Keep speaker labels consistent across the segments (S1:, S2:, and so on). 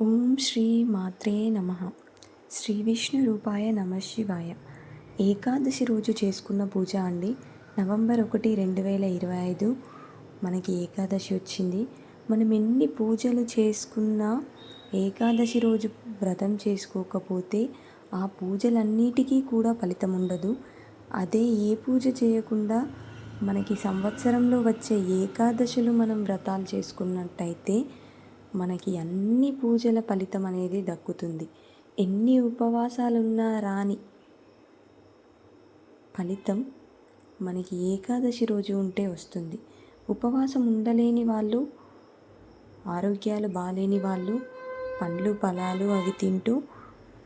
S1: ఓం శ్రీ మాత్రే నమ. శ్రీ విష్ణు రూపాయ నమ శివాయ. ఏకాదశి రోజు చేసుకున్న పూజ అండి. నవంబర్ ఒకటి రెండు వేల ఇరవై ఐదు. మనకి ఏకాదశి వచ్చింది. మనం ఎన్ని పూజలు చేసుకున్నా ఏకాదశి రోజు వ్రతం చేసుకోకపోతే ఆ పూజలన్నిటికీ కూడా ఫలితం ఉండదు. అదే ఏ పూజ చేయకుండా మనకి సంవత్సరంలో వచ్చే ఏకాదశులు మనం వ్రతాలు చేసుకున్నట్టయితే మనకి అన్ని పూజల ఫలితం అనేది దక్కుతుంది. ఎన్ని ఉపవాసాలున్నా రాని ఫలితం మనకి ఏకాదశి రోజు ఉంటే వస్తుంది. ఉపవాసం ఉండలేని వాళ్ళు ఆరోగ్యాలు బాగాలేని వాళ్ళు పండ్లు ఫలాలు అవి తింటూ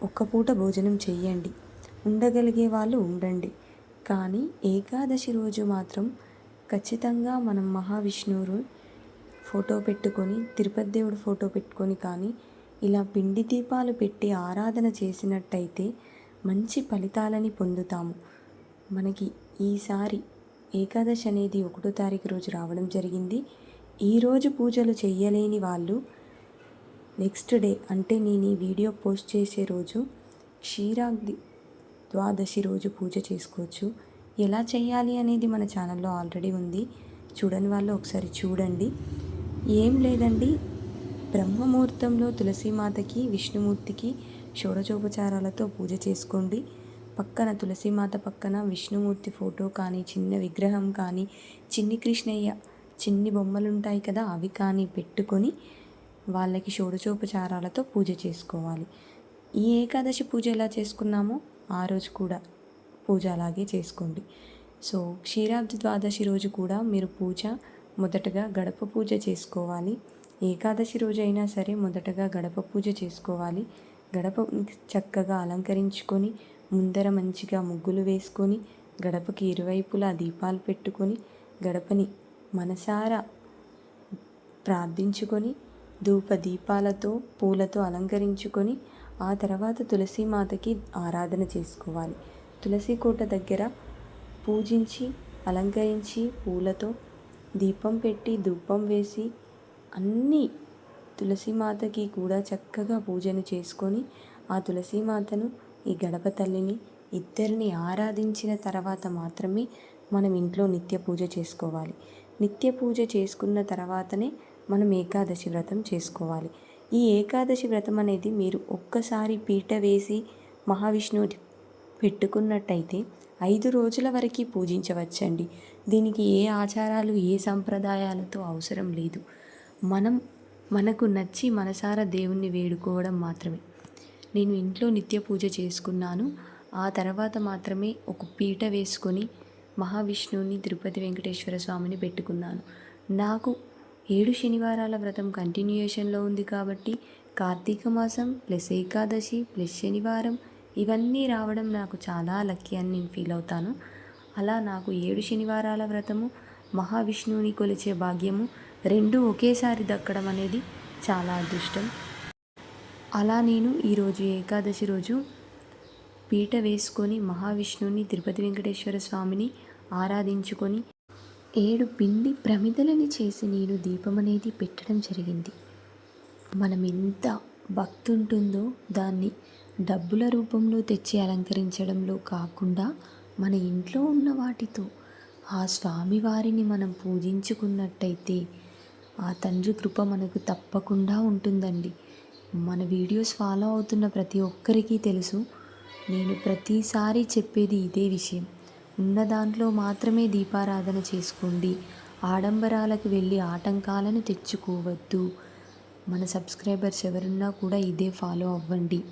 S1: ఒక్క పూట భోజనం చేయండి ఉండగలిగే వాళ్ళు ఉండండి. కానీ ఏకాదశి రోజు మాత్రం ఖచ్చితంగా మనం మహావిష్ణువు ఫోటో పెట్టుకొని తిరుపతి దేవుడు ఫోటో పెట్టుకొని కానీ ఇలా పిండి దీపాలు పెట్టి ఆరాధన చేసినట్టయితే మంచి ఫలితాలని పొందుతాము. మనకి ఈసారి ఏకాదశి అనేది ఒకటో తారీఖు రోజు రావడం జరిగింది. ఈరోజు పూజలు చేయలేని వాళ్ళు నెక్స్ట్ డే అంటే నేను ఈ వీడియో పోస్ట్ చేసే రోజు క్షీరాగ్ది ద్వాదశి రోజు పూజ చేసుకోవచ్చు. ఎలా చేయాలి అనేది మన ఛానల్లో ఆల్రెడీ ఉంది. చూడని వాళ్ళు ఒకసారి చూడండి. ఏం లేదండి. బ్రహ్మముహూర్తంలో తులసీమాతకి విష్ణుమూర్తికి షోడచోపచారాలతో పూజ చేసుకోండి. పక్కన తులసీమాత పక్కన విష్ణుమూర్తి ఫోటో కానీ చిన్న విగ్రహం కానీ చిన్ని కృష్ణయ్య చిన్ని బొమ్మలు ఉంటాయి కదా అవి కానీ పెట్టుకొని వాళ్ళకి షోడచోపచారాలతో పూజ చేసుకోవాలి. ఈ ఏకాదశి పూజ ఎలా చేసుకున్నామో ఆ రోజు కూడా పూజ అలాగే చేసుకోండి. సో క్షీరాబ్ది ద్వాదశి రోజు కూడా మీరు పూజ మొదటగా గడప పూజ చేసుకోవాలి. ఏకాదశి రోజైనా సరే మొదటగా గడప పూజ చేసుకోవాలి. గడప చక్కగా అలంకరించుకొని ముందర మంచిగా ముగ్గులు వేసుకొని గడపకి ఇరువైపులా దీపాలు పెట్టుకొని గడపని మనసారా ప్రార్థించుకొని ధూప దీపాలతో పూలతో అలంకరించుకొని ఆ తర్వాత తులసీమాతకి ఆరాధన చేసుకోవాలి. తులసి కోట దగ్గర పూజించి అలంకరించి పూలతో దీపం పెట్టి ధూపం వేసి అన్నీ తులసీమాతకి కూడా చక్కగా పూజను చేసుకొని ఆ తులసీమాతను ఈ గడప తల్లిని ఇద్దరిని ఆరాధించిన తర్వాత మాత్రమే మనం ఇంట్లో నిత్య పూజ చేసుకోవాలి. నిత్య పూజ చేసుకున్న తర్వాతనే మనం ఏకాదశి వ్రతం చేసుకోవాలి. ఈ ఏకాదశి వ్రతం అనేది మీరు ఒక్కసారి పీట వేసి మహావిష్ణువు పెట్టుకున్నట్టయితే ఐదు రోజుల వరకు పూజించవచ్చండి. దీనికి ఏ ఆచారాలు ఏ సంప్రదాయాలతో అవసరం లేదు. మనం మనకు నచ్చి మనసారా దేవుణ్ణి వేడుకోవడం మాత్రమే. నేను ఇంట్లో నిత్య పూజ చేసుకున్నాను. ఆ తర్వాత మాత్రమే ఒక పీట వేసుకొని మహావిష్ణువుని తిరుపతి వెంకటేశ్వర స్వామిని పెట్టుకున్నాను. నాకు ఏడు శనివారాల వ్రతం కంటిన్యూయేషన్లో ఉంది కాబట్టి కార్తీక మాసం ప్లస్ ఏకాదశి ప్లస్ శనివారం ఇవన్నీ రావడం నాకు చాలా లక్కీ అని నేను ఫీల్ అవుతాను. అలా నాకు ఏడు శనివారాల వ్రతము మహావిష్ణువుని కొలిచే భాగ్యము రెండు ఒకేసారి దక్కడం అనేది చాలా అదృష్టం. అలా నేను ఈరోజు ఏకాదశి రోజు పీట వేసుకొని మహావిష్ణువుని తిరుపతి వెంకటేశ్వర స్వామిని ఆరాధించుకొని ఏడు పిండి ప్రమిదలని చేసి నేను దీపం అనేది పెట్టడం జరిగింది. మనం ఎంత భక్తి ఉంటుందో దాన్ని డబ్బుల రూపంలో తెచ్చి అలంకరించడంలో కాకుండా మన ఇంట్లో ఉన్న వాటితో ఆ స్వామివారిని మనం పూజించుకున్నట్టయితే ఆ తండ్రి కృప మనకు తప్పకుండా ఉంటుందండి. మన వీడియోస్ ఫాలో అవుతున్న ప్రతి ఒక్కరికి తెలుసు నేను ప్రతిసారి చెప్పేది ఇదే విషయం. ఉన్న దాంట్లో మాత్రమే దీపారాధన చేసుకోండి. ఆడంబరాలకు వెళ్ళి ఆటంకాలను తెచ్చుకోవద్దు. మన సబ్స్క్రైబర్స్ ఎవరున్నా కూడా ఇదే ఫాలో అవ్వండి.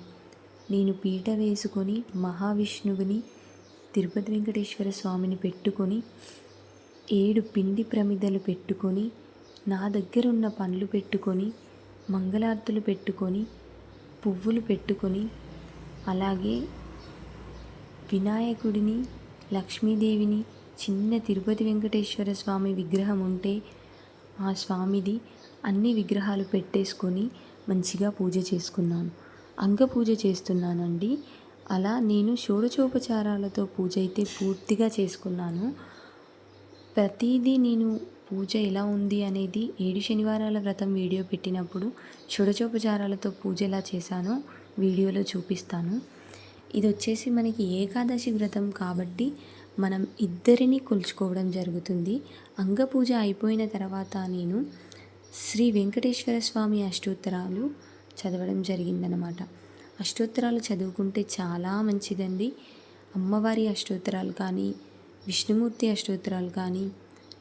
S1: నేను పీట వేసుకొని మహావిష్ణువుని తిరుపతి వెంకటేశ్వర స్వామిని పెట్టుకొని ఏడు పిండి ప్రమిదలు పెట్టుకొని నా దగ్గర ఉన్న పండ్లు పెట్టుకొని మంగళార్తులు పెట్టుకొని పువ్వులు పెట్టుకొని అలాగే వినాయకుడిని లక్ష్మీదేవిని చిన్న తిరుపతి వెంకటేశ్వర స్వామి విగ్రహం ఉంటే ఆ స్వామిది అన్ని విగ్రహాలు పెట్టేసుకొని మంచిగా పూజ చేసుకున్నాను. అంగ పూజ చేస్తున్నానండి. అలా నేను షోడచోపచారాలతో పూజ అయితే పూర్తిగా చేసుకున్నాను. ప్రతిదీ నేను పూజ ఎలా ఉంది అనేది ఏడు శనివారాల వ్రతం వీడియో పెట్టినప్పుడు షోడచోపచారాలతో పూజ ఎలా చేశానో వీడియోలో చూపిస్తాను. ఇది వచ్చేసి మనకి ఏకాదశి వ్రతం కాబట్టి మనం ఇద్దరిని కొలుచుకోవడం జరుగుతుంది. అంగపూజ అయిపోయిన తర్వాత నేను శ్రీ వెంకటేశ్వర స్వామి అష్టోత్తరాలు చదవడం జరిగిందనమాట అష్టోత్తరాలు చదువుకుంటే చాలా మంచిదండి. అమ్మవారి అష్టోత్తరాలు కానీ విష్ణుమూర్తి అష్టోత్తరాలు కానీ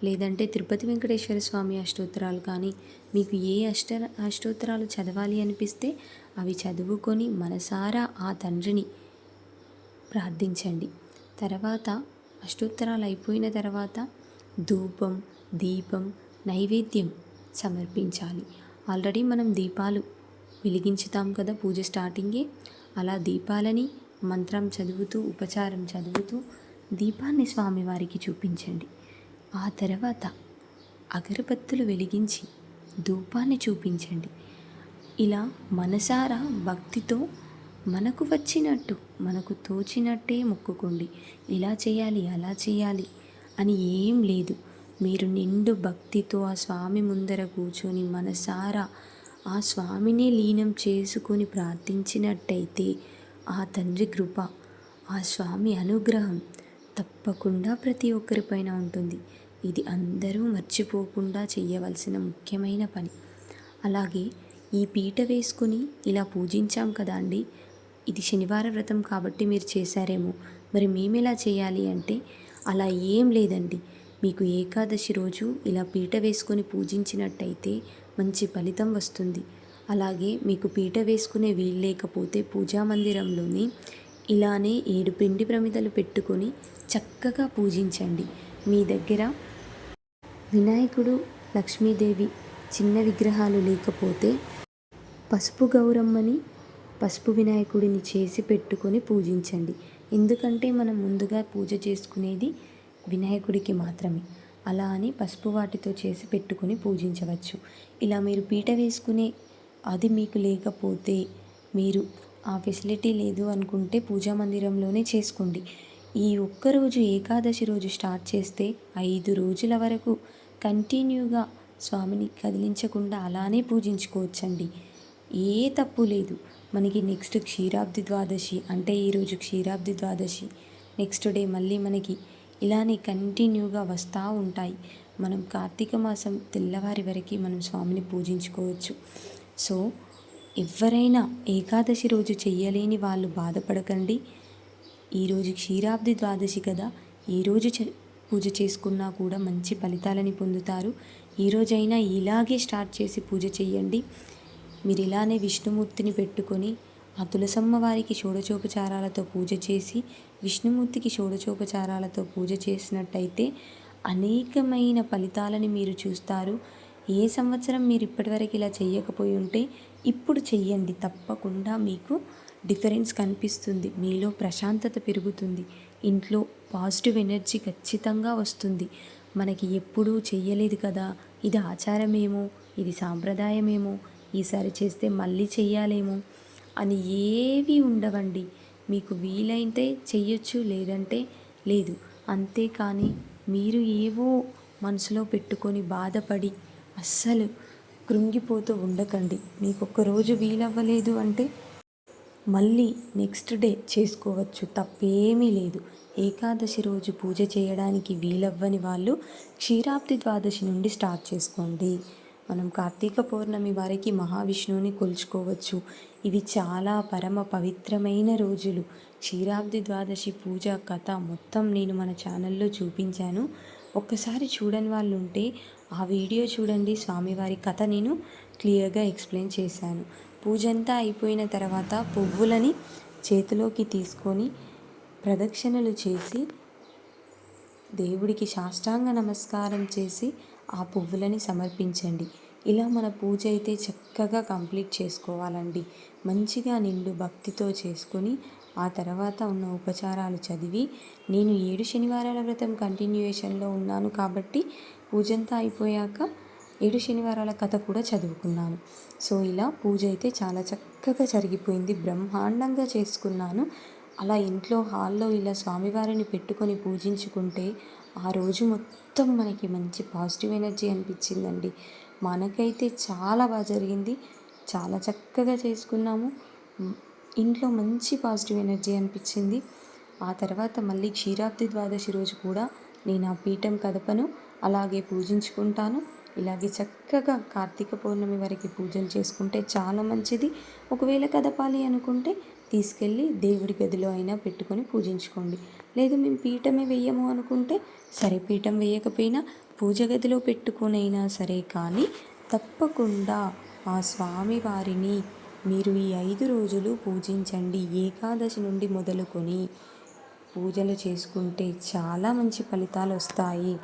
S1: లేదంటే తిరుపతి వెంకటేశ్వర స్వామి అష్టోత్తరాలు కానీ మీకు ఏ అష్ట అష్టోత్తరాలు చదవాలి అనిపిస్తే అవి చదువుకొని మనసారా ఆ తండ్రిని ప్రార్థించండి. తర్వాత అష్టోత్తరాలు అయిపోయిన తర్వాత ధూపం దీపం నైవేద్యం సమర్పించాలి. ఆల్రెడీ మనం దీపాలు వెలిగించుతాం కదా పూజ స్టార్టింగే. అలా దీపాలని మంత్రం చదువుతూ ఉపచారం చదువుతూ దీపాన్ని స్వామివారికి చూపించండి. ఆ తర్వాత అగరబత్తులు వెలిగించి ధూపాన్ని చూపించండి. ఇలా మనసారా భక్తితో మనకు వచ్చినట్టు మనకు తోచినట్టే మొక్కుకోండి. ఇలా చేయాలి అలా చేయాలి అని ఏం లేదు. మీరు నిండు భక్తితో ఆ స్వామి ముందర కూర్చొని మనసారా ఆ స్వామిని లీనం చేసుకొని ప్రార్థించినట్టయితే ఆ తండ్రి కృప ఆ స్వామి అనుగ్రహం తప్పకుండా ప్రతి ఒక్కరిపైన ఉంటుంది. ఇది అందరూ మర్చిపోకుండా చేయవలసిన ముఖ్యమైన పని. అలాగే ఈ పీట వేసుకుని ఇలా పూజించాం కదా అండి? ఇది శనివార వ్రతం కాబట్టి మీరు చేశారేమో. మరి మేము ఎలా చేయాలి అంటే అలా ఏం లేదండి. మీకు ఏకాదశి రోజు ఇలా పీట వేసుకొని పూజించినట్టయితే మంచి ఫలితం వస్తుంది. అలాగే మీకు పీట వేసుకునే వీలు లేకపోతే పూజా మందిరంలోని ఇలానే ఏడు పిండి ప్రమిదలు పెట్టుకొని చక్కగా పూజించండి. మీ దగ్గర వినాయకుడు లక్ష్మీదేవి చిన్న విగ్రహాలు లేకపోతే పసుపు గౌరమ్మని పసుపు వినాయకుడిని చేసి పెట్టుకొని పూజించండి. ఎందుకంటే మనం ముందుగా పూజ చేసుకునేది వినాయకుడికి మాత్రమే. అలా అని పసుపు వాటితో చేసి పెట్టుకొని పూజించవచ్చు. ఇలా మీరు పీట వేసుకునే అది మీకు లేకపోతే మీరు ఆ ఫెసిలిటీ లేదు అనుకుంటే పూజా మందిరంలోనే చేసుకోండి. ఈ ఒక్కరోజు ఏకాదశి రోజు స్టార్ట్ చేస్తే ఐదు రోజుల వరకు కంటిన్యూగా స్వామిని కదిలించకుండా అలానే పూజించుకోవచ్చండి. ఏ తప్పు లేదు. మనకి నెక్స్ట్ క్షీరాబ్ది ద్వాదశి అంటే ఈరోజు క్షీరాబ్ది ద్వాదశి. నెక్స్ట్ డే మళ్ళీ మనకి ఇలానే కంటిన్యూగా వస్తూ ఉంటాయి. మనం కార్తీక మాసం తెల్లవారి వరకు మనం స్వామిని పూజించుకోవచ్చు. సో ఎవరైనా ఏకాదశి రోజు చెయ్యలేని వాళ్ళు బాధపడకండి. ఈరోజు క్షీరాబ్ది ద్వాదశి కదా. ఈరోజు పూజ చేసుకున్నా కూడా మంచి ఫలితాలని పొందుతారు. ఈరోజైనా ఇలాగే స్టార్ట్ చేసి పూజ చేయండి మీరు ఇలానే విష్ణుమూర్తిని పెట్టుకొని ఆ తులసమ్మ వారికి షోడచోపచారాలతో పూజ చేసి విష్ణుమూర్తికి షోడచోపచారాలతో పూజ చేసినట్టయితే అనేకమైన ఫలితాలని మీరు చూస్తారు. ఏ సంవత్సరం మీరు ఇప్పటివరకు ఇలా చేయకపోయి ఉంటే ఇప్పుడు చెయ్యండి. తప్పకుండా మీకు డిఫరెన్స్ కనిపిస్తుంది. మీలో ప్రశాంతత పెరుగుతుంది. ఇంట్లో పాజిటివ్ ఎనర్జీ ఖచ్చితంగా వస్తుంది. మనకి ఎప్పుడూ చెయ్యలేదు కదా. ఇది ఆచారమేమో? ఇది సాంప్రదాయమేమో? ఈసారి చేస్తే మళ్ళీ చెయ్యాలేమో? అని ఏవి ఉండవండి. మీకు వీలైతే చెయ్యొచ్చు లేదంటే లేదు. అంతేకాని మీరు ఏవో మనసులో పెట్టుకొని బాధపడి అస్సలు కృంగిపోతూ ఉండకండి. మీకు ఒక్కరోజు వీలవ్వలేదు అంటే మళ్ళీ నెక్స్ట్ డే చేసుకోవచ్చు. తప్పేమీ లేదు. ఏకాదశి రోజు పూజ చేయడానికి వీలవ్వని వాళ్ళు క్షీరాబ్ది ద్వాదశి నుండి స్టార్ట్ చేసుకోండి. మనం కార్తీక పౌర్ణమి వారికి మహావిష్ణువుని కొలుచుకోవచ్చు. ఇవి చాలా పరమ పవిత్రమైన రోజులు. క్షీరాబ్ది ద్వాదశి పూజ కథ మొత్తం నేను మన ఛానల్లో చూపించాను. ఒక్కసారి చూడని వాళ్ళు ఉంటే ఆ వీడియో చూడండి. స్వామివారి కథ నేను క్లియర్గా ఎక్స్ప్లెయిన్ చేశాను. పూజ అంతా అయిపోయిన తర్వాత పువ్వులని చేతిలోకి తీసుకొని ప్రదక్షిణలు చేసి దేవుడికి సాష్టాంగ నమస్కారం చేసి ఆ పువ్వులని సమర్పించండి. ఇలా మన పూజ అయితే చక్కగా కంప్లీట్ చేసుకోవాలండి. మంచిగా నిండు భక్తితో చేసుకొని ఆ తర్వాత ఉన్న ఉపచారాలు చదివి నేను ఏడు శనివారాల వ్రతం కంటిన్యూయేషన్లో ఉన్నాను కాబట్టి పూజంతా అయిపోయాక ఏడు శనివారాల కథ కూడా చదువుకున్నాను. సో ఇలా పూజ అయితే చాలా చక్కగా జరిగిపోయింది. బ్రహ్మాండంగా చేసుకున్నాను. అలా ఇంట్లో హాల్లో ఇలా స్వామివారిని పెట్టుకొని పూజించుకుంటే ఆ రోజు మొత్తం మొత్తం మనకి మంచి పాజిటివ్ ఎనర్జీ అనిపించిందండి. మనకైతే చాలా బాగా జరిగింది. చాలా చక్కగా చేసుకున్నాము. ఇంట్లో మంచి పాజిటివ్ ఎనర్జీ అనిపించింది. ఆ తర్వాత మళ్ళీ క్షీరాబ్ది ద్వాదశి రోజు కూడా నేను ఆ పీఠం కదపను అలాగే పూజించుకుంటాను. ఇలాగే చక్కగా కార్తీక పౌర్ణమి వరకు పూజలు చేసుకుంటే చాలా మంచిది. ఒకవేళ కదపాలి అనుకుంటే తీసుకెళ్ళి దేవుడి గదిలో అయినా పెట్టుకొని పూజించుకోండి. లేదు మేము పీఠమే వేయము అనుకుంటే సరే పీఠం వేయకపోయినా పూజ గదిలో పెట్టుకునైనా సరే కానీ తప్పకుండా ఆ స్వామి వారిని మీరు ఈ ఐదు రోజులు పూజించండి. ఏకాదశి నుండి మొదలుకొని పూజలు చేసుకుంటే చాలా మంచి ఫలితాలు వస్తాయి.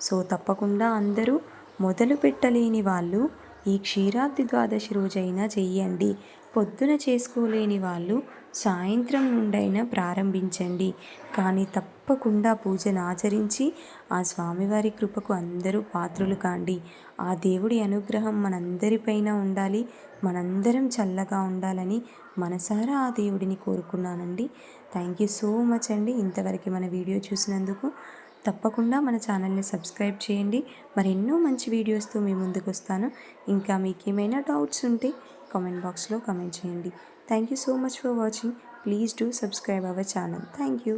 S1: సో తప్పకుండా అందరూ మొదలు పెట్టలేని వాళ్ళు ఈ క్షీరాబ్ది ద్వాదశి రోజైనా చెయ్యండి. పొద్దున చేసుకోలేని వాళ్ళు సాయంత్రం నుండైనా ప్రారంభించండి. కానీ తప్పకుండా పూజను ఆచరించి ఆ స్వామివారి కృపకు అందరూ పాత్రులు కాండి. ఆ దేవుడి అనుగ్రహం మనందరిపైన ఉండాలి. మనందరం చల్లగా ఉండాలని మనసారా ఆ దేవుడిని కోరుకున్నానండి. థ్యాంక్ యూ సో మచ్ అండి. ఇంతవరకు మన వీడియో చూసినందుకు తప్పకుండా మన ఛానల్ని సబ్స్క్రైబ్ చేయండి. మరెన్నో మంచి వీడియోస్తో మీ ముందుకు వస్తాను. ఇంకా మీకు ఏమైనా డౌట్స్ ఉంటే కామెంట్ బాక్స్లో కామెంట్ చేయండి. Thank you so much for watching. Please do subscribe our channel. Thank you.